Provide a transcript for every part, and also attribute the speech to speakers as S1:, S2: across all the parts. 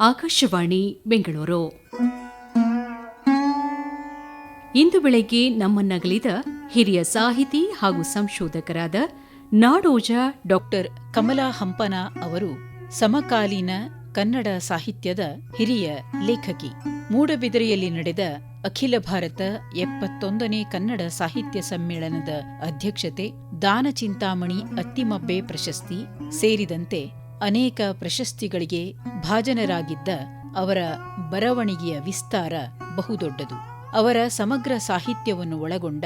S1: ಆಕಾಶವಾಣಿ ಬೆಂಗಳೂರು. ಇಂದು ಬೆಳಗ್ಗೆ ನಮ್ಮನ್ನಗಲಿದ ಹಿರಿಯ ಸಾಹಿತಿ ಹಾಗೂ ಸಂಶೋಧಕರಾದ ನಾಡೋಜ
S2: ಡಾಕ್ಟರ್ ಕಮಲಾ ಹಂಪನ ಅವರು ಸಮಕಾಲೀನ ಕನ್ನಡ ಸಾಹಿತ್ಯದ ಹಿರಿಯ ಲೇಖಕಿ. ಮೂಡಬಿದಿರೆಯಲ್ಲಿ ನಡೆದ ಅಖಿಲ ಭಾರತ ಎಪ್ಪತ್ತೊಂದನೇ ಕನ್ನಡ ಸಾಹಿತ್ಯ ಸಮ್ಮೇಳನದ ಅಧ್ಯಕ್ಷತೆ ದಾನ ಚಿಂತಾಮಣಿ ಅತ್ತಿಮಬ್ಬೆ ಪ್ರಶಸ್ತಿ ಸೇರಿದಂತೆ ಅನೇಕ ಪ್ರಶಸ್ತಿಗಳಿಗೆ ಭಾಜನರಾಗಿದ್ದ ಅವರ ಬರವಣಿಗೆಯ ವಿಸ್ತಾರ ಬಹುದೊಡ್ಡದು. ಅವರ ಸಮಗ್ರ ಸಾಹಿತ್ಯವನ್ನು ಒಳಗೊಂಡ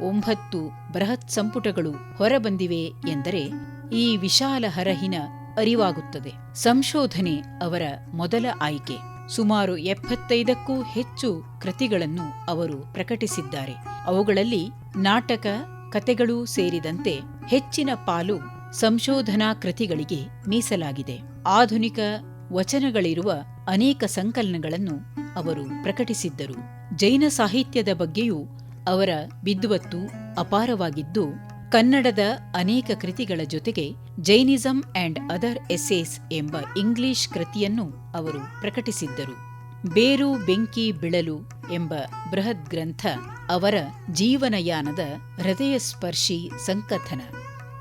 S2: ಒಂಬತ್ತು ಬೃಹತ್ ಸಂಪುಟಗಳು ಹೊರಬಂದಿವೆ ಎಂದರೆ ಈ ವಿಶಾಲ ಹರಹಿನ ಅರಿವಾಗುತ್ತದೆ. ಸಂಶೋಧನೆ ಅವರ ಮೊದಲ ಆಯ್ಕೆ. ಸುಮಾರು ಎಪ್ಪತ್ತೈದಕ್ಕೂ ಹೆಚ್ಚು ಕೃತಿಗಳನ್ನು ಅವರು ಪ್ರಕಟಿಸಿದ್ದಾರೆ. ಅವುಗಳಲ್ಲಿ ನಾಟಕ, ಕತೆಗಳೂ ಸೇರಿದಂತೆ ಹೆಚ್ಚಿನ ಪಾಲು ಸಂಶೋಧನಾ ಕೃತಿಗಳಿಗೆ ಮೀಸಲಾಗಿದೆ. ಆಧುನಿಕ ವಚನಗಳಿರುವ ಅನೇಕ ಸಂಕಲನಗಳನ್ನು ಅವರು ಪ್ರಕಟಿಸಿದ್ದರು. ಜೈನ ಸಾಹಿತ್ಯದ ಬಗ್ಗೆಯೂ ಅವರ ವಿದ್ವತ್ತು ಅಪಾರವಾಗಿದ್ದು, ಕನ್ನಡದ ಅನೇಕ ಕೃತಿಗಳ ಜೊತೆಗೆ ಜೈನಿಸಂ ಅಂಡ್ ಅದರ್ ಎಸ್ಸೇಸ್ ಎಂಬ ಇಂಗ್ಲಿಷ್ ಕೃತಿಯನ್ನು ಅವರು ಪ್ರಕಟಿಸಿದ್ದರು. ಬೇರು, ಬೆಂಕಿ, ಬಿಳಲು ಎಂಬ ಬೃಹತ್ ಗ್ರಂಥ ಅವರ ಜೀವನಯಾನದ ಹೃದಯಸ್ಪರ್ಶಿ ಸಂಕಥನ.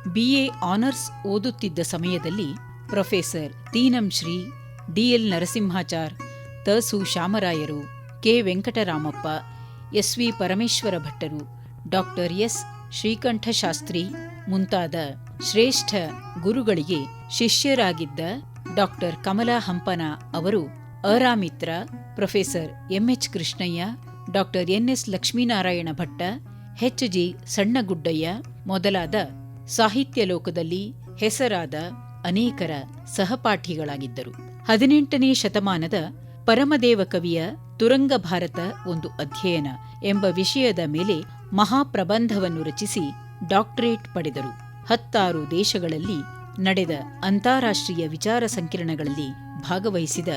S2: ಬಿಎ ಆನರ್ಸ್ ಓದುತ್ತಿದ್ದ ಸಮಯದಲ್ಲಿ professor Teenam Shri D L Narasimhachar Tasu ಶಾಮರಾಯರು, K Venkataramappa, S V Parameshwara ಭಟ್ಟರು, ಡಾಕ್ಟರ್ ಎಸ್ ಶ್ರೀಕಂಠಶಾಸ್ತ್ರಿ ಮುಂತಾದ ಶ್ರೇಷ್ಠ ಗುರುಗಳಿಗೆ ಶಿಷ್ಯರಾಗಿದ್ದ ಡಾಕ್ಟರ್ ಕಮಲಾ ಹಂಪನ ಅವರು Aramitra professor M H Krishnaiah, doctor N S Lakshminarayana Bhatta, H G Sannaguddaiah ಮೊದಲಾದ ಸಾಹಿತ್ಯ ಲೋಕದಲ್ಲಿ ಹೆಸರಾದ ಅನೇಕರ ಸಹಪಾಠಿಗಳಾಗಿದ್ದರು. ಹದಿನೆಂಟನೇ ಶತಮಾನದ ಪರಮದೇವ ಕವಿಯ ತುರಂಗ ಭಾರತ ಒಂದು ಅಧ್ಯಯನ ಎಂಬ ವಿಷಯದ ಮೇಲೆ ಮಹಾಪ್ರಬಂಧವನ್ನು ರಚಿಸಿ ಡಾಕ್ಟರೇಟ್ ಪಡೆದರು. ಹತ್ತಾರು ದೇಶಗಳಲ್ಲಿ ನಡೆದ ಅಂತಾರಾಷ್ಟ್ರೀಯ ವಿಚಾರ ಸಂಕಿರಣಗಳಲ್ಲಿ ಭಾಗವಹಿಸಿದ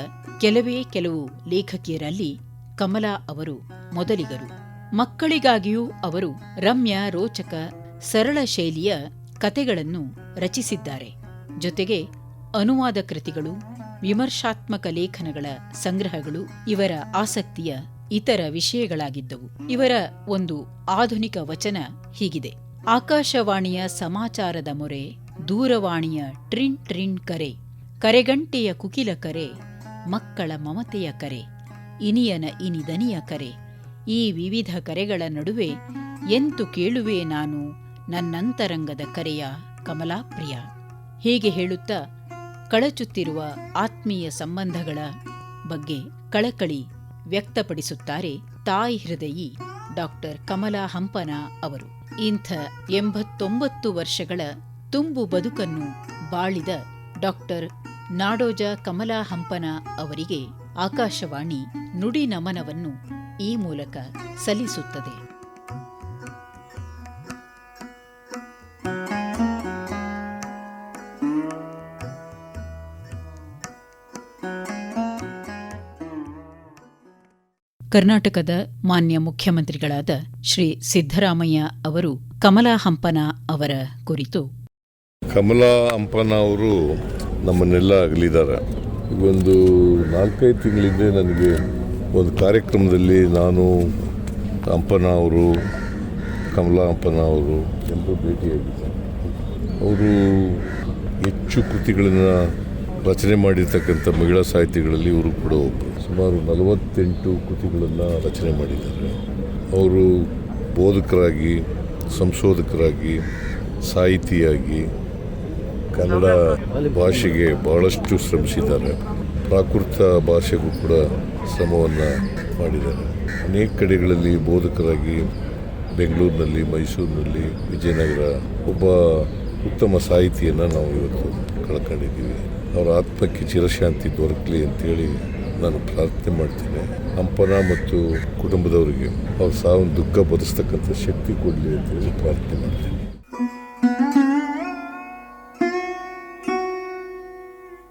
S2: ಕೆಲವೇ ಕೆಲವು ಲೇಖಕಿಯರಲ್ಲಿ ಕಮಲಾ ಅವರು ಮೊದಲಿಗರು. ಮಕ್ಕಳಿಗಾಗಿಯೂ ಅವರು ರಮ್ಯ, ರೋಚಕ, ಸರಳ ಶೈಲಿಯ ಕತೆಗಳನ್ನು ರಚಿಸಿದ್ದಾರೆ. ಜೊತೆಗೆ ಅನುವಾದ ಕೃತಿಗಳು, ವಿಮರ್ಶಾತ್ಮಕ ಲೇಖನಗಳ ಸಂಗ್ರಹಗಳು ಇವರ ಆಸಕ್ತಿಯ ಇತರ ವಿಷಯಗಳಾಗಿದ್ದವು. ಇವರ ಒಂದು ಆಧುನಿಕ ವಚನ ಹೀಗಿದೆ. ಆಕಾಶವಾಣಿಯ ಸಮಾಚಾರದ ಮೊರೆ, ದೂರವಾಣಿಯ ಟ್ರಿನ್ ಟ್ರಿನ್ ಕರೆ, ಕರೆಗಂಟೆಯ ಕುಕಿಲ ಕರೆ, ಮಕ್ಕಳ ಮಮತೆಯ ಕರೆ, ಇನಿಯನ ಇನಿದನಿಯ ಕರೆ, ಈ ವಿವಿಧ ಕರೆಗಳ ನಡುವೆ ಎಂತು ಕೇಳುವೆ ನಾನು ನನ್ನಂತರಂಗದ ಕರೆಯ ಕಮಲಾಪ್ರಿಯ ಹೀಗೆ ಹೇಳುತ್ತಾ ಕಳಚುತ್ತಿರುವ ಆತ್ಮೀಯ ಸಂಬಂಧಗಳ ಬಗ್ಗೆ ಕಳಕಳಿ ವ್ಯಕ್ತಪಡಿಸುತ್ತಾರೆ ತಾಯಿ ಹೃದಯಿ ಡಾಕ್ಟರ್ ಕಮಲಾ ಹಂಪನ ಅವರು. ಇಂಥ ಎಂಬತ್ತೊಂಬತ್ತು ವರ್ಷಗಳ ತುಂಬು ಬದುಕನ್ನು ಬಾಳಿದ ಡಾಕ್ಟರ್ ನಾಡೋಜ ಕಮಲಾ ಹಂಪನ ಅವರಿಗೆ ಆಕಾಶವಾಣಿ ನುಡಿ ನಮನವನ್ನು ಈ ಮೂಲಕ ಸಲ್ಲಿಸುತ್ತದೆ. ಕರ್ನಾಟಕದ ಮಾನ್ಯ ಮುಖ್ಯಮಂತ್ರಿಗಳಾದ ಶ್ರೀ ಸಿದ್ದರಾಮಯ್ಯ ಅವರು ಕಮಲಾ ಹಂಪನ ಅವರ ಕುರಿತು.
S3: ಕಮಲಾ ಹಂಪನ ಅವರು ನಮ್ಮನ್ನೆಲ್ಲ ಅಗಲಿದ್ದಾರೆ. ಒಂದು ನಾಲ್ಕೈದು ತಿಂಗಳಿಂದ ನನಗೆ ಒಂದು ಕಾರ್ಯಕ್ರಮದಲ್ಲಿ ನಾನು ಹಂಪನ ಅವರು, ಕಮಲಾ ಹಂಪನ ಅವರು ಎಲ್ಲರೂ ಭೇಟಿಯಾಗಿದ್ದೆ. ಅವರು ಹೆಚ್ಚು ಕೃತಿಗಳನ್ನು ರಚನೆ ಮಾಡಿರ್ತಕ್ಕಂಥ ಮಹಿಳಾ ಸಾಹಿತಿಗಳಲ್ಲಿ ಇವರು ಕೂಡ ಒಬ್ಬರು ಸುಮಾರು ನಲವತ್ತೆಂಟು ಕೃತಿಗಳನ್ನು ರಚನೆ ಮಾಡಿದ್ದಾರೆ. ಅವರು ಬೋಧಕರಾಗಿ, ಸಂಶೋಧಕರಾಗಿ, ಸಾಹಿತಿಯಾಗಿ ಕನ್ನಡ ಭಾಷೆಗೆ ಬಹಳಷ್ಟು ಶ್ರಮಿಸಿದ್ದಾರೆ. ಪ್ರಾಕೃತ ಭಾಷೆಗೂ ಕೂಡ ಶ್ರಮವನ್ನು ಮಾಡಿದ್ದಾರೆ. ಅನೇಕ ಕಡೆಗಳಲ್ಲಿ ಬೋಧಕರಾಗಿ ಬೆಂಗಳೂರಿನಲ್ಲಿ, ಮೈಸೂರಿನಲ್ಲಿ, ವಿಜಯನಗರ, ಒಬ್ಬ ಉತ್ತಮ ಸಾಹಿತಿಯನ್ನು ನಾವು ಇವತ್ತು ಕಳ್ಕೊಂಡಿದ್ದೀವಿ. ಅವರ ಆತ್ಮಕ್ಕೆ ಚಿರಶಾಂತಿ ದೊರಕಲಿ ಅಂತೇಳಿ ನಾನು ಪ್ರಾರ್ಥನೆ ಮಾಡ್ತೇನೆ. ಹಂಪನ ಮತ್ತು ಕುಟುಂಬದವರಿಗೆ ಅವ್ರ ಸಾವಿನ ದುಃಖ ಭರಿಸ್ತಕ್ಕಂಥ ಶಕ್ತಿ ಕೊಡಲಿ ಅಂತೇಳಿ ಪ್ರಾರ್ಥನೆ ಮಾಡ್ತೇನೆ.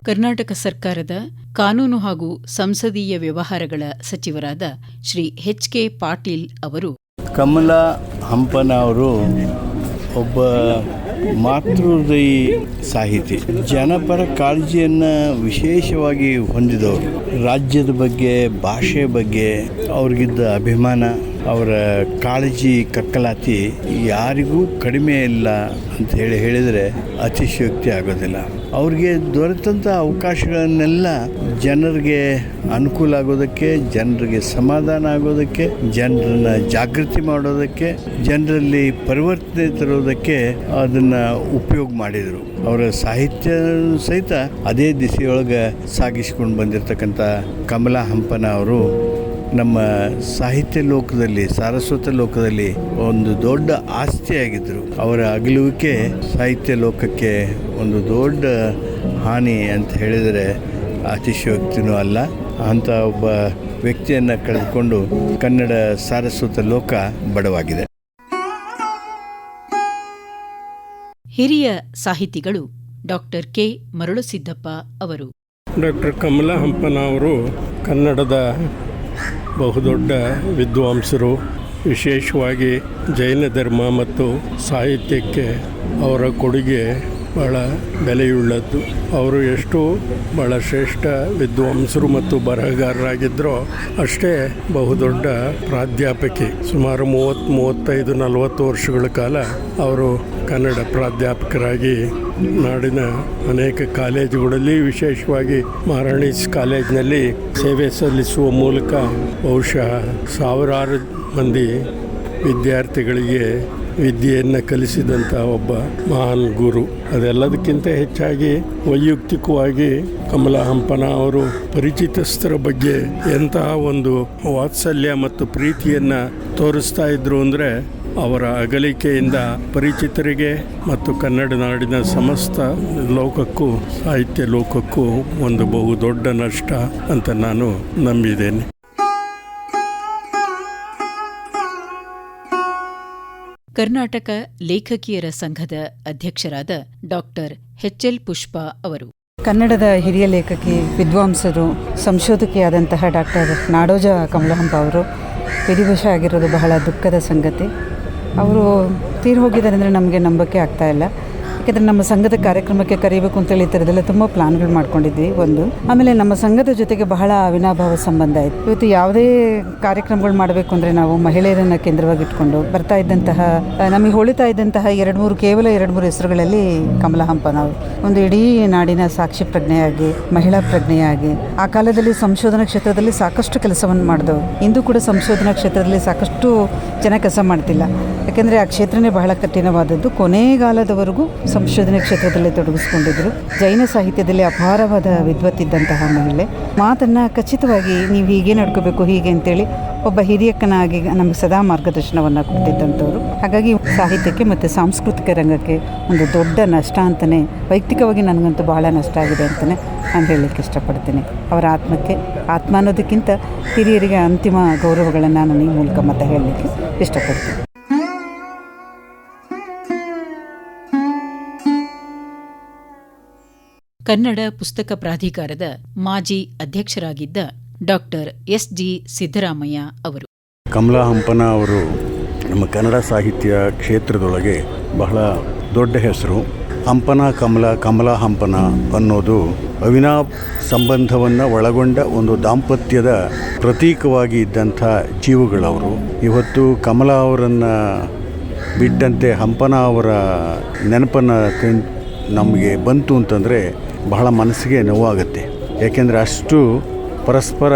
S2: ಕರ್ನಾಟಕ ಸರ್ಕಾರದ ಕಾನೂನು ಹಾಗೂ ಸಂಸದೀಯ ವ್ಯವಹಾರಗಳ ಸಚಿವರಾದ ಶ್ರೀ ಎಚ್ ಕೆ ಪಾಟೀಲ್ ಅವರು
S4: ಕಮಲಾ ಹಂಪನ ಅವರು ಒಬ್ಬ ಮಾತೃಹೃದಯಿ ಸಾಹಿತಿ. ಜನಪರ ಕಾಳಜಿಯನ್ನು ವಿಶೇಷವಾಗಿ ಹೊಂದಿದವರು. ರಾಜ್ಯದ ಬಗ್ಗೆ, ಭಾಷೆ ಬಗ್ಗೆ, ಅವ್ರಿಗಿದ್ದ ಅಭಿಮಾನ, ಅವರ ಕಾಳಜಿ, ಕಕ್ಕಲಾತಿ ಯಾರಿಗೂ ಕಡಿಮೆ ಇಲ್ಲ ಅಂತ ಹೇಳಿ ಹೇಳಿದರೆ ಅತಿಶಯೋಕ್ತಿ ಆಗೋದಿಲ್ಲ. ಅವ್ರಿಗೆ ದೊರೆತಂಥ ಅವಕಾಶಗಳನ್ನೆಲ್ಲ ಜನರಿಗೆ ಅನುಕೂಲ ಆಗೋದಕ್ಕೆ, ಜನರಿಗೆ ಸಮಾಧಾನ ಆಗೋದಕ್ಕೆ, ಜನರನ್ನ ಜಾಗೃತಿ ಮಾಡೋದಕ್ಕೆ, ಜನರಲ್ಲಿ ಪರಿವರ್ತನೆ ತರೋದಕ್ಕೆ ಅದನ್ನು ಉಪಯೋಗ ಮಾಡಿದರು. ಅವರ ಸಾಹಿತ್ಯ ಸಹಿತ ಅದೇ ದಿಸೆಯೊಳಗೆ ಸಾಗಿಸ್ಕೊಂಡು ಬಂದಿರತಕ್ಕಂಥ ಕಮಲಾ ಹಂಪನ ಅವರು ನಮ್ಮ ಸಾಹಿತ್ಯ ಲೋಕದಲ್ಲಿ ಸಾರಸ್ವತ ಲೋಕದಲ್ಲಿ ಒಂದು ದೊಡ್ಡ ಆಸ್ತಿಯಾಗಿದ್ದರು. ಅವರ ಅಗಲುವಿಕೆ ಸಾಹಿತ್ಯ ಲೋಕಕ್ಕೆ ಒಂದು ದೊಡ್ಡ ಹಾನಿ ಅಂತ ಹೇಳಿದರೆ ಅತಿಶಯೋಕ್ತಿನೂ ಅಲ್ಲ. ಅಂಥ ಒಬ್ಬ ವ್ಯಕ್ತಿಯನ್ನು ಕಳೆದುಕೊಂಡು ಕನ್ನಡ ಸಾರಸ್ವತ ಲೋಕ ಬಡವಾಗಿದೆ.
S2: ಹಿರಿಯ ಸಾಹಿತಿಗಳು ಡಾಕ್ಟರ್ ಕೆ. ಮರಳುಸಿದ್ದಪ್ಪ ಅವರು.
S5: ಡಾಕ್ಟರ್ ಕಮಲಾ ಹಂಪನ ಅವರು ಕನ್ನಡದ ಬಹುದೊಡ್ಡ ವಿದ್ವಾಂಸರು ವಿಶೇಷವಾಗಿ ಜೈನ ಧರ್ಮ ಮತ್ತು ಸಾಹಿತ್ಯಕ್ಕೆ ಅವರ ಕೊಡುಗೆ ಬಹಳ ಬೆಲೆಯುಳ್ಳದ್ದು. ಅವರು ಎಷ್ಟು ಬಹಳ ಶ್ರೇಷ್ಠ ವಿದ್ವಾಂಸರು ಮತ್ತು ಬರಹಗಾರರಾಗಿದ್ದರೋ ಅಷ್ಟೇ ಬಹುದೊಡ್ಡ ಪ್ರಾಧ್ಯಾಪಕಿ. ಸುಮಾರು ಮೂವತ್ತು, ಮೂವತ್ತೈದು, ನಲವತ್ತು ವರ್ಷಗಳ ಕಾಲ ಅವರು ಕನ್ನಡ ಪ್ರಾಧ್ಯಾಪಕರಾಗಿ ನಾಡಿನ ಅನೇಕ ಕಾಲೇಜುಗಳಲ್ಲಿ, ವಿಶೇಷವಾಗಿ ಮಹಾರಾಣಿ ಕಾಲೇಜಿನಲ್ಲಿ ಸೇವೆ ಸಲ್ಲಿಸುವ ಮೂಲಕ ಬಹುಶಃ ಸಾವಿರಾರು ಮಂದಿ ವಿದ್ಯಾರ್ಥಿಗಳಿಗೆ ವಿದ್ಯೆಯನ್ನು ಕಲಿಸಿದಂತಹ ಒಬ್ಬ ಮಹಾನ್ ಗುರು. ಅದೆಲ್ಲದಕ್ಕಿಂತ ಹೆಚ್ಚಾಗಿ ವೈಯಕ್ತಿಕವಾಗಿ ಕಮಲಾ ಹಂಪನ ಅವರು ಪರಿಚಿತಸ್ಥರ ಬಗ್ಗೆ ಎಂತಹ ಒಂದು ವಾತ್ಸಲ್ಯ ಮತ್ತು ಪ್ರೀತಿಯನ್ನು ತೋರಿಸ್ತಾ ಇದ್ರು ಅಂದರೆ ಅವರ ಅಗಲಿಕೆಯಿಂದ ಪರಿಚಿತರಿಗೆ ಮತ್ತು ಕನ್ನಡ ನಾಡಿನ ಸಮಸ್ತ ಲೋಕಕ್ಕೂ, ಸಾಹಿತ್ಯ ಲೋಕಕ್ಕೂ ಒಂದು ಬಹು ದೊಡ್ಡ ನಷ್ಟ ಅಂತ ನಾನು ನಂಬಿದ್ದೇನೆ.
S2: ಕರ್ನಾಟಕ ಲೇಖಕಿಯರ ಸಂಘದ ಅಧ್ಯಕ್ಷರಾದ ಡಾಕ್ಟರ್ ಎಲ್ ಪುಷ್ಪ ಅವರು.
S6: ಕನ್ನಡದ ಹಿರಿಯ ಲೇಖಕಿ, ವಿದ್ವಾಂಸರು, ಸಂಶೋಧಕಿಯಾದಂತಹ ಡಾಕ್ಟರ್ ನಾಡೋಜ ಕಮಲಹಂಪ ಅವರು ವಿಧಿವಶ ಆಗಿರೋದು ಬಹಳ ದುಃಖದ ಸಂಗತಿ. ಅವರು ತೀರ್ ಹೋಗಿದ್ದಾರೆ ಅಂದರೆ ನಮಗೆ ನಂಬಕ್ಕೆ ಆಗ್ತಾ ಇಲ್ಲ. ಯಾಕೆಂದರೆ ನಮ್ಮ ಸಂಘದ ಕಾರ್ಯಕ್ರಮಕ್ಕೆ ಕರೀಬೇಕು ಅಂತೇಳಿ ಈ ಥರದ್ದೆಲ್ಲ ತುಂಬ ಪ್ಲಾನ್ಗಳು ಮಾಡ್ಕೊಂಡಿದ್ವಿ, ಒಂದು. ಆಮೇಲೆ ನಮ್ಮ ಸಂಘದ ಜೊತೆಗೆ ಬಹಳ ಅವಿನಾಭಾವ ಸಂಬಂಧ ಇತ್ತು ಇವತ್ತು ಯಾವುದೇ ಕಾರ್ಯಕ್ರಮಗಳು ಮಾಡಬೇಕು ಅಂದರೆ ನಾವು ಮಹಿಳೆಯರನ್ನು ಕೇಂದ್ರವಾಗಿ ಇಟ್ಕೊಂಡು ಬರ್ತಾ ಇದ್ದಂತಹ ನಮಗೆ ಹೊಳಿತಾ ಇದ್ದಂತಹ ಎರಡು ಮೂರು ಕೇವಲ ಎರಡು ಮೂರು ಹೆಸರುಗಳಲ್ಲಿ ಕಮಲ ಹಂಪ ನಾವು. ಒಂದು ಇಡೀ ನಾಡಿನ ಸಾಕ್ಷಿ ಪ್ರಜ್ಞೆಯಾಗಿ, ಮಹಿಳಾ ಪ್ರಜ್ಞೆಯಾಗಿ, ಆ ಕಾಲದಲ್ಲಿ ಸಂಶೋಧನಾ ಕ್ಷೇತ್ರದಲ್ಲಿ ಸಾಕಷ್ಟು ಕೆಲಸವನ್ನು ಮಾಡಿದವು. ಇಂದು ಕೂಡ ಸಂಶೋಧನಾ ಕ್ಷೇತ್ರದಲ್ಲಿ ಸಾಕಷ್ಟು ಜನ ಕೆಲಸ ಮಾಡ್ತಿಲ್ಲ. ಯಾಕೆಂದರೆ ಆ ಕ್ಷೇತ್ರನೇ ಬಹಳ ಕಠಿಣವಾದದ್ದು. ಕೊನೆಗಾಲದವರೆಗೂ ಸಂಶೋಧನೆ ಕ್ಷೇತ್ರದಲ್ಲಿ ತೊಡಗಿಸ್ಕೊಂಡಿದ್ರು. ಜೈನ ಸಾಹಿತ್ಯದಲ್ಲಿ ಅಪಾರವಾದ ವಿದ್ವತ್ತಿದ್ದಂತಹ ಮಹಿಳೆ. ಮಾತನ್ನು ಖಚಿತವಾಗಿ ನೀವು ಹೀಗೆ ನಡ್ಕೋಬೇಕು, ಹೀಗೆ ಅಂತೇಳಿ ಒಬ್ಬ ಹಿರಿಯಕ್ಕನಾಗಿ ನಮಗೆ ಸದಾ ಮಾರ್ಗದರ್ಶನವನ್ನು ಕೊಡ್ತಿದ್ದಂಥವ್ರು ಹಾಗಾಗಿ ಸಾಹಿತ್ಯಕ್ಕೆ ಮತ್ತು ಸಾಂಸ್ಕೃತಿಕ ರಂಗಕ್ಕೆ ಒಂದು ದೊಡ್ಡ ನಷ್ಟ ಅಂತಲೇ ವೈಯಕ್ತಿಕವಾಗಿ ನನಗಂತೂ ಬಹಳ ನಷ್ಟ ಆಗಿದೆ ಅಂತಲೇ ನಾನು ಹೇಳಲಿಕ್ಕೆ ಇಷ್ಟಪಡ್ತೀನಿ. ಅವರ ಆತ್ಮಕ್ಕೆ, ಆತ್ಮ ಅನ್ನೋದಕ್ಕಿಂತ ಹಿರಿಯರಿಗೆ ಅಂತಿಮ ಗೌರವಗಳನ್ನು ನಾನು ಈ ಮೂಲಕ ಮತ್ತೆ ಹೇಳಲಿಕ್ಕೆ ಇಷ್ಟಪಡ್ತೀನಿ.
S2: ಕನ್ನಡ ಪುಸ್ತಕ ಪ್ರಾಧಿಕಾರದ ಮಾಜಿ ಅಧ್ಯಕ್ಷರಾಗಿದ್ದ ಡಾಕ್ಟರ್ ಎಸ್ ಜಿ ಸಿದ್ದರಾಮಯ್ಯ ಅವರು.
S7: ಕಮಲಾ ಹಂಪನ ಅವರು ನಮ್ಮ ಕನ್ನಡ ಸಾಹಿತ್ಯ ಕ್ಷೇತ್ರದೊಳಗೆ ಬಹಳ ದೊಡ್ಡ ಹೆಸರು. ಹಂಪನ ಕಮಲ, ಕಮಲಾ ಹಂಪನ ಅನ್ನೋದು ಅವಿನಾ ಸಂಬಂಧವನ್ನು ಒಳಗೊಂಡ ಒಂದು ದಾಂಪತ್ಯದ ಪ್ರತೀಕವಾಗಿ ಇದ್ದಂಥ ಜೀವಗಳವರು. ಇವತ್ತು ಕಮಲಾ ಅವರನ್ನು ಬಿಟ್ಟಂತೆ ಹಂಪನ ಅವರ ನೆನಪನ್ನು ನಮಗೆ ಬಂತು ಅಂತಂದರೆ ಬಹಳ ಮನಸ್ಸಿಗೆ ನೋವಾಗುತ್ತೆ. ಏಕೆಂದರೆ ಅಷ್ಟು ಪರಸ್ಪರ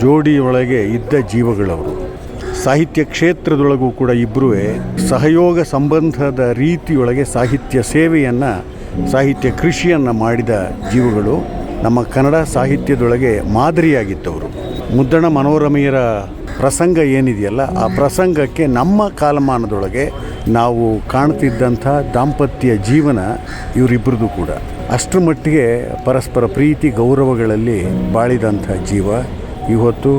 S7: ಜೋಡಿಯೊಳಗೆ ಇದ್ದ ಜೀವಗಳವರು. ಸಾಹಿತ್ಯ ಕ್ಷೇತ್ರದೊಳಗೂ ಕೂಡ ಇಬ್ಬರೂ ಸಹಯೋಗ ಸಂಬಂಧದ ರೀತಿಯೊಳಗೆ ಸಾಹಿತ್ಯ ಸೇವೆಯನ್ನು, ಸಾಹಿತ್ಯ ಕೃಷಿಯನ್ನು ಮಾಡಿದ ಜೀವಗಳು ನಮ್ಮ ಕನ್ನಡ ಸಾಹಿತ್ಯದೊಳಗೆ ಮಾದರಿಯಾಗಿತ್ತವರು ಮುದ್ದಣ ಮನೋರಮೆಯರ ಪ್ರಸಂಗ ಏನಿದೆಯಲ್ಲ, ಆ ಪ್ರಸಂಗಕ್ಕೆ ನಮ್ಮ ಕಾಲಮಾನದೊಳಗೆ ನಾವು ಕಾಣ್ತಿದ್ದಂಥ ದಾಂಪತ್ಯ ಜೀವನ ಇವರಿಬ್ಬರದು ಕೂಡ. ಅಷ್ಟರ ಮಟ್ಟಿಗೆ ಪರಸ್ಪರ ಪ್ರೀತಿ, ಗೌರವಗಳಲ್ಲಿ ಬಾಳಿದಂಥ ಜೀವ. ಇವತ್ತು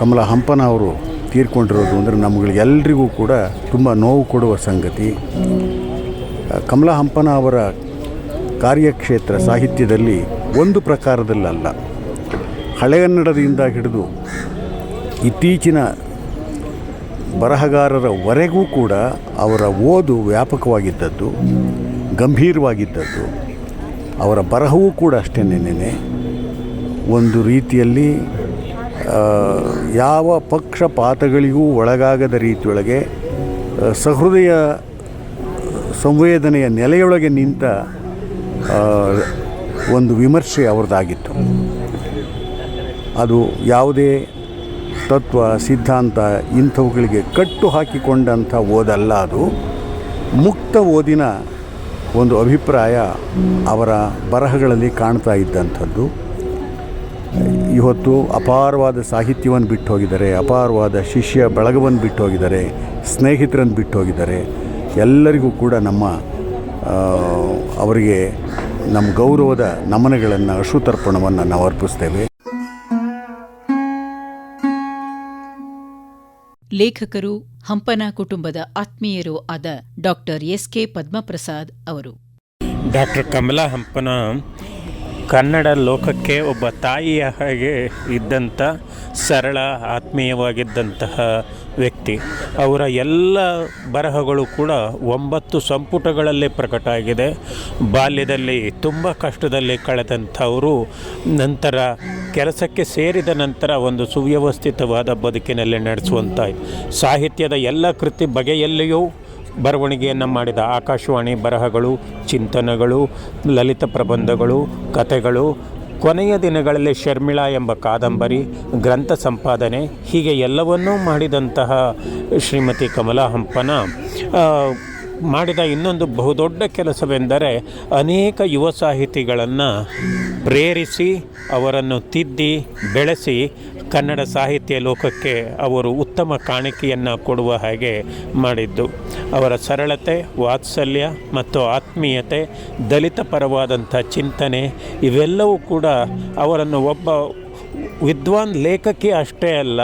S7: ಕಮಲ ಹಂಪನ ಅವರು ತೀರ್ಕೊಂಡಿರೋದು ಅಂದರೆ ನಮ್ಗಳಿಗೆಲ್ಲರಿಗೂ ಕೂಡ ತುಂಬ ನೋವು ಕೊಡುವ ಸಂಗತಿ. ಕಮಲ ಹಂಪನ ಅವರ ಕಾರ್ಯಕ್ಷೇತ್ರ ಸಾಹಿತ್ಯದಲ್ಲಿ ಒಂದು ಪ್ರಕಾರದಲ್ಲಲ್ಲ. ಹಳೆಗನ್ನಡದಿಂದ ಹಿಡಿದು ಇತ್ತೀಚಿನ ಬರಹಗಾರರವರೆಗೂ ಕೂಡ ಅವರ ಓದು ವ್ಯಾಪಕವಾಗಿದ್ದದ್ದು, ಗಂಭೀರವಾಗಿದ್ದದ್ದು. ಅವರ ಬರಹವೂ ಕೂಡ ಅಷ್ಟೇನೇನೇ ಒಂದು ರೀತಿಯಲ್ಲಿ ಯಾವ ಪಕ್ಷಪಾತಗಳಿಗೂ ಒಳಗಾಗದ ರೀತಿಯೊಳಗೆ ಸಹೃದಯ ಸಂವೇದನೆಯ ನೆಲೆಯೊಳಗೆ ನಿಂತ ಒಂದು ವಿಮರ್ಶೆ ಅವರದಾಗಿತ್ತು. ಅದು ಯಾವುದೇ ತತ್ವ, ಸಿದ್ಧಾಂತ ಇಂಥವುಗಳಿಗೆ ಕಟ್ಟು ಹಾಕಿಕೊಂಡಂಥ ಓದಲ್ಲ ಅದು. ಮುಕ್ತ ಓದಿನ ಒಂದು ಅಭಿಪ್ರಾಯ ಅವರ ಬರಹಗಳಲ್ಲಿ ಕಾಣ್ತಾ ಇದ್ದಂಥದ್ದು. ಇವತ್ತು ಅಪಾರವಾದ ಸಾಹಿತ್ಯವನ್ನು ಬಿಟ್ಟು ಹೋಗಿದ್ದಾರೆ ಅಪಾರವಾದ ಶಿಷ್ಯ ಬಳಗವನ್ನು ಬಿಟ್ಟು ಹೋಗಿದ್ದಾರೆ ಸ್ನೇಹಿತರನ್ನು ಬಿಟ್ಟು ಹೋಗಿದ್ದಾರೆ ಎಲ್ಲರಿಗೂ ಕೂಡ ನಮ್ಮ ಅವರಿಗೆ ನಮ್ಮ ಗೌರವದ ನಮನಗಳನ್ನು ಅಶ್ರುತರ್ಪಣವನ್ನು ನಾವು ಅರ್ಪಿಸ್ತೇವೆ.
S2: ಲೇಖಕರು ಹಂಪನ ಕುಟುಂಬದ ಆತ್ಮೀಯರು ಆದ ಡಾಕ್ಟರ್ ಎಸ್ ಕೆ ಪದ್ಮಪ್ರಸಾದ್ ಅವರು.
S8: ಡಾಕ್ಟರ್ ಕಮಲಾ ಹಂಪನ ಕನ್ನಡ ಲೋಕಕ್ಕೆ ಒಬ್ಬ ತಾಯಿಯ ಹಾಗೆ ಇದ್ದಂಥ ಸರಳ ಆತ್ಮೀಯವಾಗಿದ್ದಂತಹ ವ್ಯಕ್ತಿ. ಅವರ ಎಲ್ಲ ಬರಹಗಳು ಕೂಡ ಒಂಬತ್ತು ಸಂಪುಟಗಳಲ್ಲಿ ಪ್ರಕಟ ಆಗಿದೆ. ಬಾಲ್ಯದಲ್ಲಿ ತುಂಬ ಕಷ್ಟದಲ್ಲಿ ಕಳೆದಂಥವರು ನಂತರ ಕೆಲಸಕ್ಕೆ ಸೇರಿದ ನಂತರ ಒಂದು ಸುವ್ಯವಸ್ಥಿತವಾದ ಬದುಕಿನಲ್ಲಿ ನಡೆಸುವಂಥ ಸಾಹಿತ್ಯದ ಎಲ್ಲ ಕೃತಿ ಬಗೆಯಲ್ಲಿಯೂ ಬರವಣಿಗೆಯನ್ನು ಮಾಡಿದ ಆಕಾಶವಾಣಿ ಬರಹಗಳು, ಚಿಂತನಗಳು, ಲಲಿತ ಪ್ರಬಂಧಗಳು, ಕಥೆಗಳು ಕೊನೆಯ ದಿನಗಳಲ್ಲಿ ಶರ್ಮಿಳಾ ಎಂಬ ಕಾದಂಬರಿ, ಗ್ರಂಥ ಸಂಪಾದನೆ, ಹೀಗೆ ಎಲ್ಲವನ್ನೂ ಮಾಡಿದಂತಹ ಶ್ರೀಮತಿ ಕಮಲಾ ಹಂಪನ ಮಾಡಿದ ಇನ್ನೊಂದು ಬಹುದೊಡ್ಡ ಕೆಲಸವೆಂದರೆ ಅನೇಕ ಯುವ ಸಾಹಿತಿಗಳನ್ನು ಪ್ರೇರಿಸಿ ಅವರನ್ನು ತಿದ್ದಿ, ಬೆಳೆಸಿ ಕನ್ನಡ ಸಾಹಿತ್ಯ ಲೋಕಕ್ಕೆ ಅವರು ಉತ್ತಮ ಕಾಣಿಕೆಯನ್ನು ಕೊಡುವ ಹಾಗೆ ಮಾಡಿದ್ದು. ಅವರ ಸರಳತೆ, ವಾತ್ಸಲ್ಯ ಮತ್ತು ಆತ್ಮೀಯತೆ ದಲಿತ ಪರವಾದಂಥ ಚಿಂತನೆ, ಇವೆಲ್ಲವೂ ಕೂಡ ಅವರನ್ನು ಒಬ್ಬ ವಿದ್ವಾನ್ ಲೇಖಕಿ ಅಷ್ಟೇ ಅಲ್ಲ,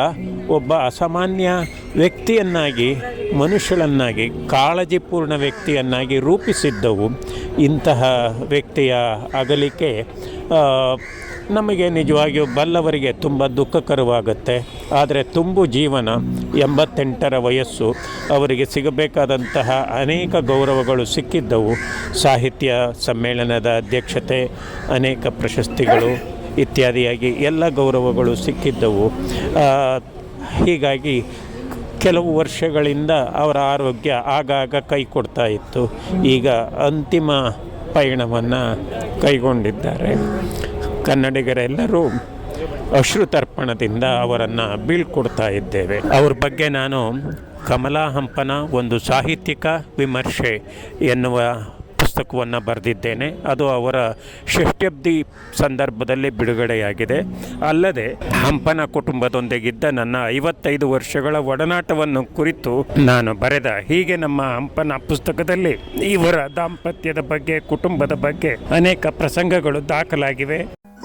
S8: ಒಬ್ಬ ಅಸಾಮಾನ್ಯ ವ್ಯಕ್ತಿಯನ್ನಾಗಿ, ಮನುಷ್ಯಳನ್ನಾಗಿ, ಕಾಳಜಿಪೂರ್ಣ ವ್ಯಕ್ತಿಯನ್ನಾಗಿ ರೂಪಿಸಿದ್ದವು. ಇಂತಹ ವ್ಯಕ್ತಿಯ ಅಗಲಿಕೆ ನಮಗೆ ನಿಜವಾಗಿಯೂ ಬಲ್ಲವರಿಗೆ ತುಂಬ ದುಃಖಕರವಾಗುತ್ತೆ ಆದರೆ ತುಂಬು ಜೀವನ ಎಂಬತ್ತೆಂಟರ ವಯಸ್ಸು ಅವರಿಗೆ ಸಿಗಬೇಕಾದಂತಹ ಅನೇಕ ಗೌರವಗಳು ಸಿಕ್ಕಿದ್ದವು. ಸಾಹಿತ್ಯ ಸಮ್ಮೇಳನದ ಅಧ್ಯಕ್ಷತೆ, ಅನೇಕ ಪ್ರಶಸ್ತಿಗಳು ಇತ್ಯಾದಿಯಾಗಿ ಎಲ್ಲ ಗೌರವಗಳು ಸಿಕ್ಕಿದ್ದವು. ಹೀಗಾಗಿ ಕೆಲವು ವರ್ಷಗಳಿಂದ ಅವರ ಆರೋಗ್ಯ ಆಗಾಗ ಕೈ ಕೊಡ್ತಾ ಇತ್ತು. ಈಗ ಅಂತಿಮ ಪಯಣವನ್ನು ಕೈಗೊಂಡಿದ್ದಾರೆ. ಕನ್ನಡಿಗರೆಲ್ಲರೂ ಅಶ್ರುತರ್ಪಣದಿಂದ ಅವರನ್ನು ಬೀಳ್ಕೊಡ್ತಾ ಇದ್ದೇವೆ. ಅವ್ರ ಬಗ್ಗೆ ನಾನು ಕಮಲಾ ಹಂಪನ ಒಂದು ಸಾಹಿತ್ಯಿಕ ವಿಮರ್ಶೆ ಎನ್ನುವ ಪುಸ್ತಕವನ್ನು ಬರೆದಿದ್ದೇನೆ. ಅದು ಅವರ ಷಷ್ಠಬ್ದಿ ಸಂದರ್ಭದಲ್ಲಿ ಬಿಡುಗಡೆಯಾಗಿದೆ. ಅಲ್ಲದೆ ಹಂಪನ ಕುಟುಂಬದೊಂದಿಗಿದ್ದ ನನ್ನ ಐವತ್ತೈದು ವರ್ಷಗಳ ಒಡನಾಟವನ್ನು ಕುರಿತು ನಾನು ಬರೆದ ಹೀಗೆ ನಮ್ಮ ಹಂಪನ ಪುಸ್ತಕದಲ್ಲಿ ಇವರ ದಾಂಪತ್ಯದ ಬಗ್ಗೆ, ಕುಟುಂಬದ ಬಗ್ಗೆ ಅನೇಕ ಪ್ರಸಂಗಗಳು ದಾಖಲಾಗಿವೆ.
S2: ಕವಿ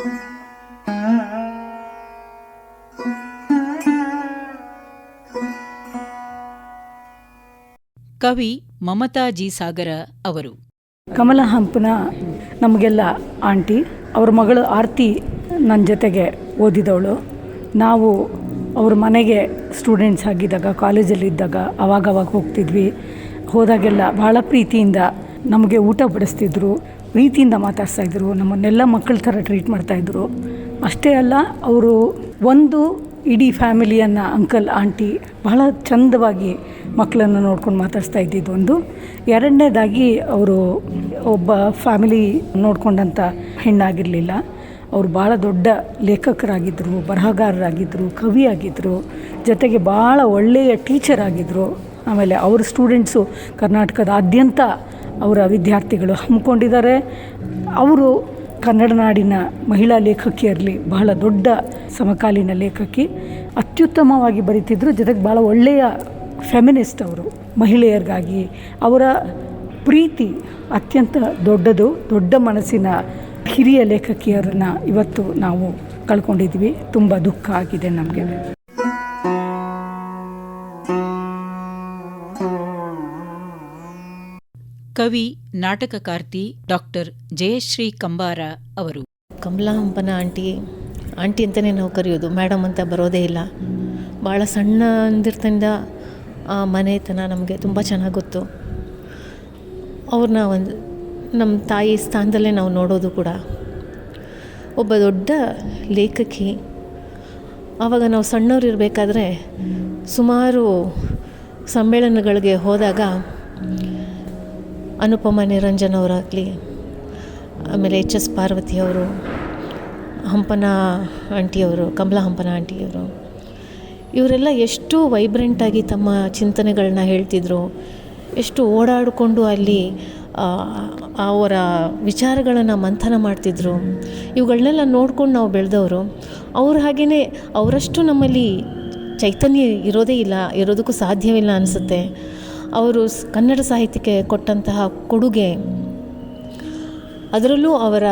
S2: ಮಮತಾಜಿ ಸಾಗರ ಅವರು.
S9: ಕಮಲ ಹಂಪನ ನಮಗೆಲ್ಲ ಆಂಟಿ, ಅವ್ರ ಮಗಳು ಆರತಿ ನನ್ನ ಜೊತೆಗೆ ಓದಿದವಳು. ನಾವು ಅವ್ರ ಮನೆಗೆ ಸ್ಟೂಡೆಂಟ್ಸ್ ಆಗಿದ್ದಾಗ ಕಾಲೇಜಲ್ಲಿದ್ದಾಗ ಅವಾಗವಾಗ ಹೋಗ್ತಿದ್ವಿ. ಹೋದಾಗೆಲ್ಲ ಭಾಳ ಪ್ರೀತಿಯಿಂದ ನಮಗೆ ಊಟ ಬಡಿಸ್ತಿದ್ರು. ಪ್ರೀತಿಯಿಂದ ಮಾತಾಡ್ಸ್ತಾಯಿದ್ರು ನಮ್ಮನ್ನೆಲ್ಲ ಮಕ್ಕಳ ಥರ ಟ್ರೀಟ್ ಮಾಡ್ತಾಯಿದ್ರು ಅಷ್ಟೇ ಅಲ್ಲ, ಅವರು ಒಂದು ಇಡೀ ಫ್ಯಾಮಿಲಿಯನ್ನು ಅಂಕಲ್ ಆಂಟಿ ಬಹಳ ಚಂದವಾಗಿ ಮಕ್ಕಳನ್ನು ನೋಡ್ಕೊಂಡು ಮಾತಾಡಿಸ್ತಾ ಇದ್ದಿದ್ದು ಒಂದು. ಎರಡನೇದಾಗಿ ಅವರು ಒಬ್ಬ ಫ್ಯಾಮಿಲಿ ನೋಡ್ಕೊಂಡಂಥ ಹೆಣ್ಣಾಗಿರಲಿಲ್ಲ. ಅವರು ಭಾಳ ದೊಡ್ಡ ಲೇಖಕರಾಗಿದ್ದರು ಬರಹಗಾರರಾಗಿದ್ದರು ಕವಿಯಾಗಿದ್ದರು ಜೊತೆಗೆ ಭಾಳ ಒಳ್ಳೆಯ ಟೀಚರ್ ಆಗಿದ್ದರು ಆಮೇಲೆ ಅವ್ರ ಸ್ಟೂಡೆಂಟ್ಸು ಕರ್ನಾಟಕದಾದ್ಯಂತ ಅವರ ವಿದ್ಯಾರ್ಥಿಗಳು ಹಮ್ಮಿಕೊಂಡಿದ್ದಾರೆ. ಅವರು ಕನ್ನಡ ನಾಡಿನ ಮಹಿಳಾ ಲೇಖಕಿಯರಲ್ಲಿ ಬಹಳ ದೊಡ್ಡ ಸಮಕಾಲೀನ ಲೇಖಕಿ, ಅತ್ಯುತ್ತಮವಾಗಿ ಬರೀತಿದ್ರು. ಜೊತೆಗೆ ಭಾಳ ಒಳ್ಳೆಯ ಫೆಮಿನಿಸ್ಟ್ ಅವರು, ಮಹಿಳೆಯರಿಗಾಗಿ. ಅವರ ಪ್ರೀತಿ ಅತ್ಯಂತ ದೊಡ್ಡದು. ದೊಡ್ಡ ಮನಸ್ಸಿನ ಹಿರಿಯ ಲೇಖಕಿಯರನ್ನು ಇವತ್ತು ನಾವು ಕಳ್ಕೊಂಡಿದ್ವಿ ತುಂಬ ದುಃಖ ಆಗಿದೆ ನಮಗೆ.
S2: ಕವಿ, ನಾಟಕಕಾರ್ತಿ ಡಾಕ್ಟರ್ ಜಯಶ್ರೀ ಕಂಬಾರ ಅವರು.
S10: ಕಮಲಾ ಹಂಪನ ಆಂಟಿ ಆಂಟಿ ಅಂತಲೇ ನಾವು ಕರೆಯೋದು. ಮೇಡಮ್ ಅಂತ ಬರೋದೇ ಇಲ್ಲ. ಭಾಳ ಸಣ್ಣ ಅಂದಿರ್ತಂದ ಆ ಮನೆತನ ನಮಗೆ ತುಂಬ ಚೆನ್ನಾಗಿ ಗೊತ್ತು. ಅವ್ರನ್ನ ಒಂದು ನಮ್ಮ ತಾಯಿ ಸ್ಥಾನದಲ್ಲೇ ನಾವು ನೋಡೋದು ಕೂಡ. ಒಬ್ಬ ದೊಡ್ಡ ಲೇಖಕಿ. ಆವಾಗ ನಾವು ಸಣ್ಣವ್ರು ಇರಬೇಕಾದ್ರೆ ಸುಮಾರು ಸಮ್ಮೇಳನಗಳಿಗೆ ಹೋದಾಗ ಅನುಪಮ ನಿರಂಜನ್ ಅವರಾಗಲಿ, ಆಮೇಲೆ ಎಚ್ ಎಸ್ ಪಾರ್ವತಿಯವರು ಹಂಪನ ಆಂಟಿಯವರು ಕಮಲಾ ಹಂಪನ ಆಂಟಿಯವರು ಇವರೆಲ್ಲ ಎಷ್ಟು ವೈಬ್ರೆಂಟಾಗಿ ತಮ್ಮ ಚಿಂತನೆಗಳನ್ನ ಹೇಳ್ತಿದ್ರು, ಎಷ್ಟು ಓಡಾಡಿಕೊಂಡು ಅಲ್ಲಿ ಅವರ ವಿಚಾರಗಳನ್ನು ಮಂಥನ ಮಾಡ್ತಿದ್ರು. ಇವುಗಳನ್ನೆಲ್ಲ ನೋಡ್ಕೊಂಡು ನಾವು ಬೆಳೆದವರು. ಅವ್ರ ಹಾಗೆಯೇ ಅವರಷ್ಟು ನಮ್ಮಲ್ಲಿ ಚೈತನ್ಯ ಇರೋದೇ ಇಲ್ಲ, ಇರೋದಕ್ಕೂ ಸಾಧ್ಯವಿಲ್ಲ ಅನಿಸುತ್ತೆ. ಅವರು ಕನ್ನಡ ಸಾಹಿತ್ಯಕ್ಕೆ ಕೊಟ್ಟಂತಹ ಕೊಡುಗೆ, ಅದರಲ್ಲೂ ಅವರ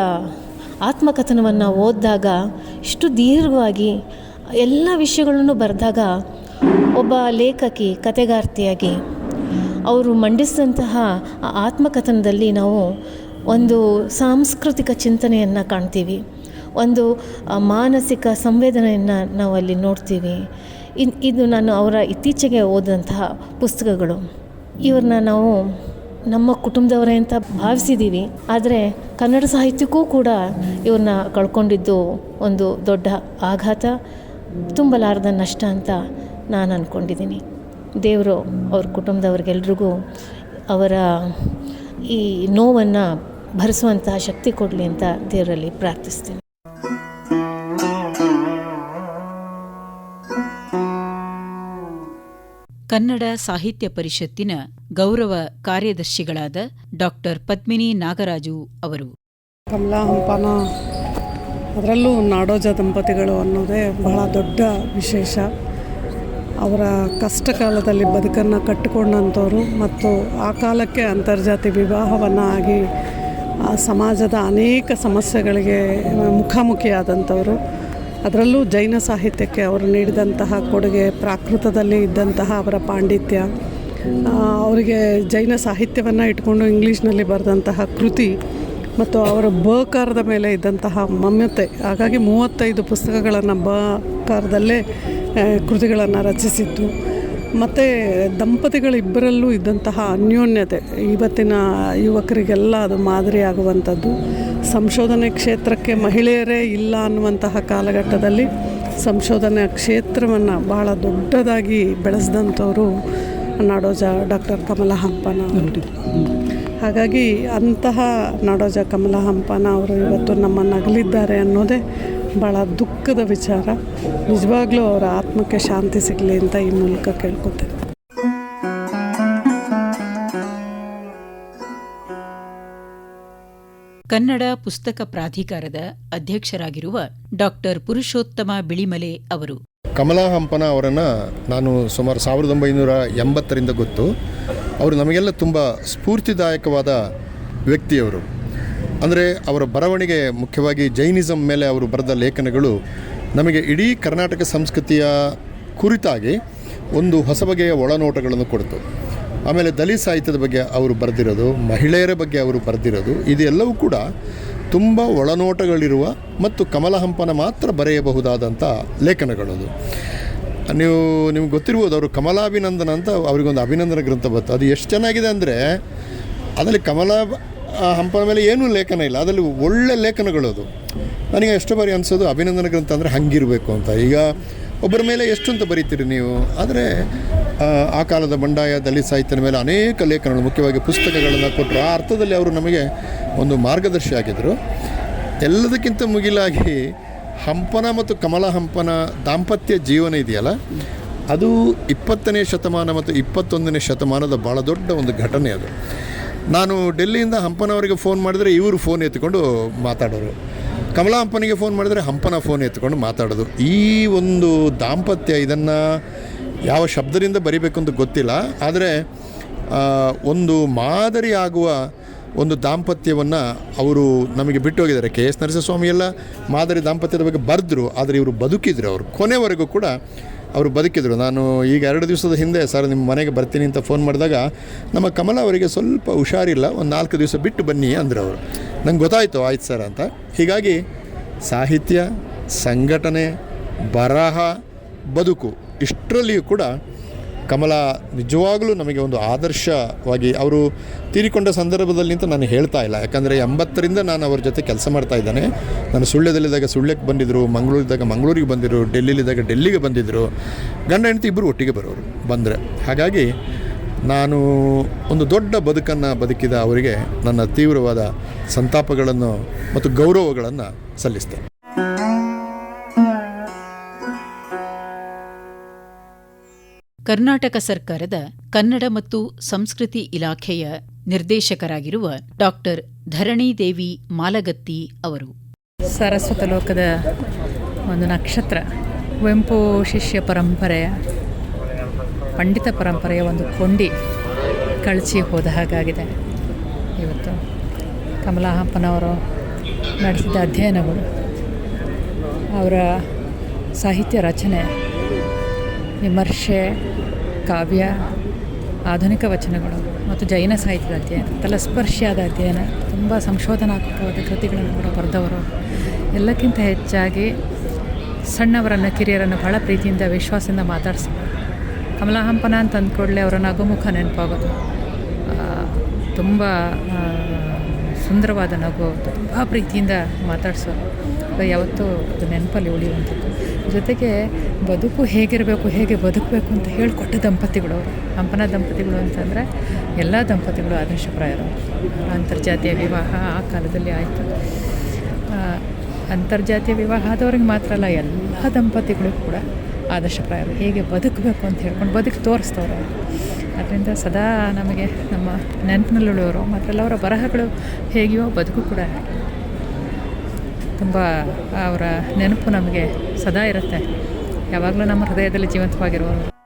S10: ಆತ್ಮಕಥನವನ್ನು ಓದಿದಾಗ ಇಷ್ಟು ದೀರ್ಘವಾಗಿ ಎಲ್ಲ ವಿಷಯಗಳನ್ನು ಬರೆದಾಗ ಒಬ್ಬ ಲೇಖಕಿ ಕತೆಗಾರ್ತಿಯಾಗಿ ಅವರು ಮಂಡಿಸಿದಂತಹ ಆತ್ಮಕಥನದಲ್ಲಿ ನಾವು ಒಂದು ಸಾಂಸ್ಕೃತಿಕ ಚಿಂತನೆಯನ್ನು ಕಾಣ್ತೀವಿ, ಒಂದು ಮಾನಸಿಕ ಸಂವೇದನೆಯನ್ನು ನಾವು ಅಲ್ಲಿ ನೋಡ್ತೀವಿ ಇದು ನಾನು ಅವರ ಇತ್ತೀಚೆಗೆ ಓದಂತಹ ಪುಸ್ತಕಗಳು. ಇವ್ರನ್ನ ನಾವು ನಮ್ಮ ಕುಟುಂಬದವರೇ ಅಂತ ಭಾವಿಸಿದ್ದೀವಿ ಆದರೆ ಕನ್ನಡ ಸಾಹಿತ್ಯಕ್ಕೂ ಕೂಡ ಇವ್ರನ್ನ ಕಳ್ಕೊಂಡಿದ್ದು ಒಂದು ದೊಡ್ಡ ಆಘಾತ, ತುಂಬಲಾರದ ನಷ್ಟ ಅಂತ ನಾನು ಅಂದ್ಕೊಂಡಿದ್ದೀನಿ ದೇವರು ಅವ್ರ ಕುಟುಂಬದವ್ರಿಗೆಲ್ರಿಗೂ ಅವರ ಈ ನೋವನ್ನು ಭರಿಸುವಂತಹ ಶಕ್ತಿ ಕೊಡಲಿ ಅಂತ ದೇವರಲ್ಲಿ ಪ್ರಾರ್ಥಿಸ್ತೀನಿ.
S2: ಕನ್ನಡ ಸಾಹಿತ್ಯ ಪರಿಷತ್ತಿನ ಗೌರವ ಕಾರ್ಯದರ್ಶಿಗಳಾದ ಡಾಕ್ಟರ್ ಪದ್ಮಿನಿ ನಾಗರಾಜು ಅವರು.
S11: ಕಮಲಾ ಹಂಪನ ಅದರಲ್ಲೂ ನಾಡೋಜ ದಂಪತಿಗಳು ಅನ್ನೋದೇ ಬಹಳ ದೊಡ್ಡ ವಿಶೇಷ. ಅವರ ಕಷ್ಟ ಕಾಲದಲ್ಲಿ ಬದುಕನ್ನು ಕಟ್ಟಿಕೊಂಡಂಥವ್ರು ಮತ್ತು ಆ ಕಾಲಕ್ಕೆ ಅಂತರ್ಜಾತಿ ವಿವಾಹವನ್ನು ಆಗಿ ಆ ಸಮಾಜದ ಅನೇಕ ಸಮಸ್ಯೆಗಳಿಗೆ ಮುಖಾಮುಖಿಯಾದಂಥವರು. ಅದರಲ್ಲೂ ಜೈನ ಸಾಹಿತ್ಯಕ್ಕೆ ಅವರು ನೀಡಿದಂತಹ ಕೊಡುಗೆ, ಪ್ರಾಕೃತದಲ್ಲಿ ಇದ್ದಂತಹ ಅವರ ಪಾಂಡಿತ್ಯ ಅವರಿಗೆ ಜೈನ ಸಾಹಿತ್ಯವನ್ನು ಇಟ್ಕೊಂಡು ಇಂಗ್ಲೀಷ್ನಲ್ಲಿ ಬರೆದಂತಹ ಕೃತಿ ಮತ್ತು ಅವರ ಬಕಾರದ ಮೇಲೆ ಇದ್ದಂತಹ ಮಮ್ಯತೆ, ಹಾಗಾಗಿ ಮೂವತ್ತೈದು ಪುಸ್ತಕಗಳನ್ನು ಬಕಾರದಲ್ಲೇ ಕೃತಿಗಳನ್ನು ರಚಿಸಿತ್ತು. ಮತ್ತು ದಂಪತಿಗಳಿಬ್ಬರಲ್ಲೂ ಇದ್ದಂತಹ ಅನ್ಯೋನ್ಯತೆ, ಇವತ್ತಿನ ಯುವಕರಿಗೆಲ್ಲ ಅದು ಮಾದರಿಯಾಗುವಂಥದ್ದು. ಸಂಶೋಧನೆ ಕ್ಷೇತ್ರಕ್ಕೆ ಮಹಿಳೆಯರೇ ಇಲ್ಲ ಅನ್ನುವಂತಹ ಕಾಲಘಟ್ಟದಲ್ಲಿ ಸಂಶೋಧನೆ ಕ್ಷೇತ್ರವನ್ನು ಭಾಳ ದೊಡ್ಡದಾಗಿ ಬೆಳೆಸಿದಂಥವರು ನಾಡೋಜ ಡಾಕ್ಟರ್ ಕಮಲಾ ಹಂಪನ ಅವರು ಹಾಗಾಗಿ ಅಂತಹ ನಾಡೋಜ ಕಮಲಾ ಹಂಪನ ಅವರು ಇವತ್ತು ನಮ್ಮನ್ನು ಅಗಲಿದ್ದಾರೆ ಅನ್ನೋದೇ ಭಾಳ ದುಃಖದ ವಿಚಾರ. ನಿಜವಾಗ್ಲೂ ಅವರ ಆತ್ಮಕ್ಕೆ ಶಾಂತಿ ಸಿಗಲಿ ಅಂತ ಈ ಮೂಲಕ ಕೇಳ್ಕೊತೇನೆ.
S2: ಕನ್ನಡ ಪುಸ್ತಕ ಪ್ರಾಧಿಕಾರದ ಅಧ್ಯಕ್ಷರಾಗಿರುವ ಡಾಕ್ಟರ್ ಪುರುಷೋತ್ತಮ ಬಿಳಿಮಲೆ ಅವರು.
S12: ಕಮಲಾ ಹಂಪನ ಅವರನ್ನು ನಾನು ಸುಮಾರು ಸಾವಿರದ ಒಂಬೈನೂರ ಎಂಬತ್ತರಿಂದ ಗೊತ್ತು. ಅವರು ನಮಗೆಲ್ಲ ತುಂಬ ಸ್ಫೂರ್ತಿದಾಯಕವಾದ ವ್ಯಕ್ತಿಯವರು. ಅಂದರೆ ಅವರ ಬರವಣಿಗೆ ಮುಖ್ಯವಾಗಿ ಜೈನಿಸಮ್ ಮೇಲೆ ಅವರು ಬರೆದ ಲೇಖನಗಳು ನಮಗೆ ಇಡೀ ಕರ್ನಾಟಕ ಸಂಸ್ಕೃತಿಯ ಕುರಿತಾಗಿ ಒಂದು ಹೊಸ ಬಗೆಯ ಒಳನೋಟಗಳನ್ನು ಕೊಡ್ತು. ಆಮೇಲೆ ದಲಿತ ಸಾಹಿತ್ಯದ ಬಗ್ಗೆ ಅವರು ಬರೆದಿರೋದು, ಮಹಿಳೆಯರ ಬಗ್ಗೆ ಅವರು ಬರೆದಿರೋದು, ಇದೆಲ್ಲವೂ ಕೂಡ ತುಂಬ ಒಳನೋಟಗಳಿರುವ ಮತ್ತು ಕಮಲಹಂಪನ ಮಾತ್ರ ಬರೆಯಬಹುದಾದಂಥ ಲೇಖನಗಳದು. ನೀವು ನಿಮ್ಗೆ ಗೊತ್ತಿರ್ಬೋದು, ಅವರು ಕಮಲಾಭಿನಂದನ ಅಂತ ಅವರಿಗೊಂದು ಅಭಿನಂದನ ಗ್ರಂಥ ಬಂತು ಅದು ಎಷ್ಟು ಚೆನ್ನಾಗಿದೆ ಅಂದರೆ, ಅದರಲ್ಲಿ ಕಮಲ ಹಂಪನ ಮೇಲೆ ಏನೂ ಲೇಖನ ಇಲ್ಲ, ಅದರಲ್ಲಿ ಒಳ್ಳೆ ಲೇಖನಗಳು ಅದು ನನಗೆ ಎಷ್ಟು ಬಾರಿ ಅನಿಸೋದು, ಅಭಿನಂದನ ಗ್ರಂಥ ಅಂದರೆ ಹಂಗಿರಬೇಕು ಅಂತ. ಈಗ ಒಬ್ಬರ ಮೇಲೆ ಎಷ್ಟು ಅಂತ ಬರೀತೀರಿ ನೀವು? ಆದರೆ ಆ, ಕಾಲದ ಬಂಡಾಯ ದಲಿತ ಸಾಹಿತ್ಯದ ಮೇಲೆ ಅನೇಕ ಲೇಖನಗಳು ಮುಖ್ಯವಾಗಿ ಪುಸ್ತಕಗಳನ್ನು ಕೊಟ್ಟರು. ಆ ಅರ್ಥದಲ್ಲಿ ಅವರು ನಮಗೆ ಒಂದು ಮಾರ್ಗದರ್ಶಿ ಆಗಿದ್ದರು ಎಲ್ಲದಕ್ಕಿಂತ ಮುಗಿಲಾಗಿ ಹಂಪನ ಮತ್ತು ಕಮಲ ಹಂಪನ ದಾಂಪತ್ಯ ಜೀವನ ಇದೆಯಲ್ಲ? ಅದು ಇಪ್ಪತ್ತನೇ ಶತಮಾನ ಮತ್ತು ಇಪ್ಪತ್ತೊಂದನೇ ಶತಮಾನದ ಭಾಳ ದೊಡ್ಡ ಒಂದು ಘಟನೆ ಅದು. ನಾನು ಡೆಲ್ಲಿಯಿಂದ ಹಂಪನವರಿಗೆ ಫೋನ್ ಮಾಡಿದರೆ ಇವರು ಫೋನ್ ಎತ್ಕೊಂಡು ಮಾತಾಡೋರು. ಕಮಲಾ ಹಂಪನಿಗೆ ಫೋನ್ ಮಾಡಿದರೆ ಹಂಪನ ಫೋನ್ ಎತ್ಕೊಂಡು ಮಾತಾಡೋದು. ಈ ಒಂದು ದಾಂಪತ್ಯ ಇದನ್ನು ಯಾವ ಶಬ್ದದಿಂದ ಬರಿಬೇಕು ಅಂತ ಗೊತ್ತಿಲ್ಲ. ಆದರೆ ಒಂದು ಮಾದರಿ ಆಗುವ ಒಂದು ದಾಂಪತ್ಯವನ್ನು ಅವರು ನಮಗೆ ಬಿಟ್ಟು ಹೋಗಿದ್ದಾರೆ. ಕೆ ಎಸ್ ನರಸಿಂಹಸ್ವಾಮಿ ಎಲ್ಲ ಮಾದರಿ ದಾಂಪತ್ಯದ ಬಗ್ಗೆ ಬರೆದ್ರು, ಆದರೆ ಇವರು ಬದುಕಿದ್ರು ಅವರು. ಕೊನೆವರೆಗೂ ಕೂಡ ಅವರು ಬದುಕಿದ್ರು. ನಾನು ಈಗ ಎರಡು ದಿವಸದ ಹಿಂದೆ ಸರ್ ನಿಮ್ಮ ಮನೆಗೆ ಬರ್ತೀನಿ ಅಂತ ಫೋನ್ ಮಾಡಿದಾಗ, ನಮ್ಮ ಕಮಲ ಅವರಿಗೆ ಸ್ವಲ್ಪ ಹುಷಾರಿಲ್ಲ, ಒಂದು ನಾಲ್ಕು ದಿವಸ ಬಿಟ್ಟು ಬನ್ನಿ ಅಂದರು ಅವರು. ನಂಗೆ ಗೊತ್ತಾಯಿತು, ಆಯ್ತು ಸರ್ ಅಂತ. ಹೀಗಾಗಿ ಸಾಹಿತ್ಯ, ಸಂಘಟನೆ, ಬರಹ, ಬದುಕು, ಇಷ್ಟರಲ್ಲಿಯೂ ಕೂಡ ಕಮಲ ನಿಜವಾಗಲೂ ನಮಗೆ ಒಂದು ಆದರ್ಶವಾಗಿ ಅವರು ತೀರಿಕೊಂಡ ಸಂದರ್ಭದಲ್ಲಿ ಅಂತ ನಾನು ಹೇಳ್ತಾ ಇಲ್ಲ. ಯಾಕಂದರೆ ಎಂಬತ್ತರಿಂದ ನಾನು ಅವ್ರ ಜೊತೆ ಕೆಲಸ ಮಾಡ್ತಾ ಇದ್ದಾನೆ. ನಾನು ಸುಳ್ಳ್ಯದಲ್ಲಿದ್ದಾಗ ಸುಳ್ಳ್ಯಕ್ಕೆ ಬಂದಿದ್ದರು ಮಂಗಳೂರಿದ್ದಾಗ ಮಂಗಳೂರಿಗೆ ಬಂದಿದ್ದರು ಡೆಲ್ಲಿಲಿದ್ದಾಗ ಡೆಲ್ಲಿಗೆ ಬಂದಿದ್ದರು ಗಂಡ, ಹೆಂಡತಿ ಇಬ್ಬರು ಒಟ್ಟಿಗೆ ಬರೋರು, ಬಂದರೆ. ಹಾಗಾಗಿ ನಾನು ಒಂದು ದೊಡ್ಡ ಬದುಕನ್ನು ಬದುಕಿದ ಅವರಿಗೆ ನನ್ನ ತೀವ್ರವಾದ ಸಂತಾಪಗಳನ್ನು ಮತ್ತು ಗೌರವಗಳನ್ನು ಸಲ್ಲಿಸ್ತೇನೆ.
S2: ಕರ್ನಾಟಕ ಸರ್ಕಾರದ ಕನ್ನಡ ಮತ್ತು ಸಂಸ್ಕೃತಿ ಇಲಾಖೆಯ ನಿರ್ದೇಶಕರಾಗಿರುವ ಡಾಕ್ಟರ್ ಧರಣಿದೇವಿ ಮಾಲಗತ್ತಿ ಅವರು.
S13: ಸರಸ್ವತ ಲೋಕದ ಒಂದು ನಕ್ಷತ್ರ ಕುವೆಂಪು ಶಿಷ್ಯ ಪರಂಪರೆಯ ಪಂಡಿತ ಪರಂಪರೆಯ ಒಂದು ಕೊಂಡಿ ಕಳಚಿ ಹೋದ ಹಾಗಾಗಿದೆ. ಇವತ್ತು ಕಮಲಹಪ್ಪನವರು ನಡೆಸಿದ ಅಧ್ಯಯನಗಳು ಅವರ ಸಾಹಿತ್ಯ ರಚನೆ, ವಿಮರ್ಶೆ ಕಾವ್ಯ, ಆಧುನಿಕ ವಚನಗಳು ಮತ್ತು ಜೈನ ಸಾಹಿತ್ಯದ ಅಧ್ಯಯನ, ತಲಸ್ಪರ್ಶಿಯಾದ ಅಧ್ಯಯನ, ತುಂಬ ಸಂಶೋಧನಾತ್ಮಕವಾದ ಕೃತಿಗಳನ್ನು ಕೂಡ ಬರೆದವರು. ಎಲ್ಲಕ್ಕಿಂತ ಹೆಚ್ಚಾಗಿ ಸಣ್ಣವರನ್ನು, ಕಿರಿಯರನ್ನು ಬಹಳ ಪ್ರೀತಿಯಿಂದ, ವಿಶ್ವಾಸದಿಂದ ಮಾತಾಡಿಸ್ಬೋದು ಕಮಲಾ ಹಂಪನ ಅಂತ ಅಂದ್ಕೊಡ್ಲೆ ಅವರ ನಗುಮುಖ ನೆನಪಾಗೋದು ತುಂಬ ಸುಂದರವಾದ ನಗು ತುಂಬ ಪ್ರೀತಿಯಿಂದ ಮಾತಾಡಿಸೋರು ಯಾವತ್ತೂ ಅದು ನೆನಪಲ್ಲಿ ಉಳಿಯುವಂಥದ್ದು. ಜೊತೆಗೆ ಬದುಕು ಹೇಗಿರಬೇಕು, ಹೇಗೆ ಬದುಕಬೇಕು ಅಂತ ಹೇಳಿಕೊಟ್ಟ ದಂಪತಿಗಳು ಅವರು ಹಂಪನ ದಂಪತಿಗಳು ಅಂತಂದರೆ ಎಲ್ಲ ದಂಪತಿಗಳು ಆದರ್ಶಪ್ರಾಯರು ಅಂತರ್ಜಾತೀಯ ವಿವಾಹ ಆ ಕಾಲದಲ್ಲಿ ಆಯಿತು. ಅಂತರ್ಜಾತೀಯ ವಿವಾಹ ಆದವ್ರಿಗೆ ಮಾತ್ರ ಅಲ್ಲ, ಎಲ್ಲ ದಂಪತಿಗಳು ಕೂಡ ಆದರ್ಶಪ್ರಾಯರು ಹೇಗೆ ಬದುಕಬೇಕು ಅಂತ ಹೇಳ್ಕೊಂಡು ಬದುಕು ತೋರಿಸ್ತವ್ರು. ಅದರಿಂದ ಸದಾ ನಮಗೆ ನಮ್ಮ ನೆನಪಿನಲ್ಲುಳಿಯೋರು ಮಾತ್ರಲ್ಲ ಅವರ ಬರಹಗಳು ಹೇಗೆಯೋ ಬದುಕು ಕೂಡ ತುಂಬ ಅವರ ನೆನಪು ನಮಗೆ ಸದಾ ಇರುತ್ತೆ. ಯಾವಾಗಲೂ ನಮ್ಮ ಹೃದಯದಲ್ಲಿ ಜೀವಂತವಾಗಿರುವವರು.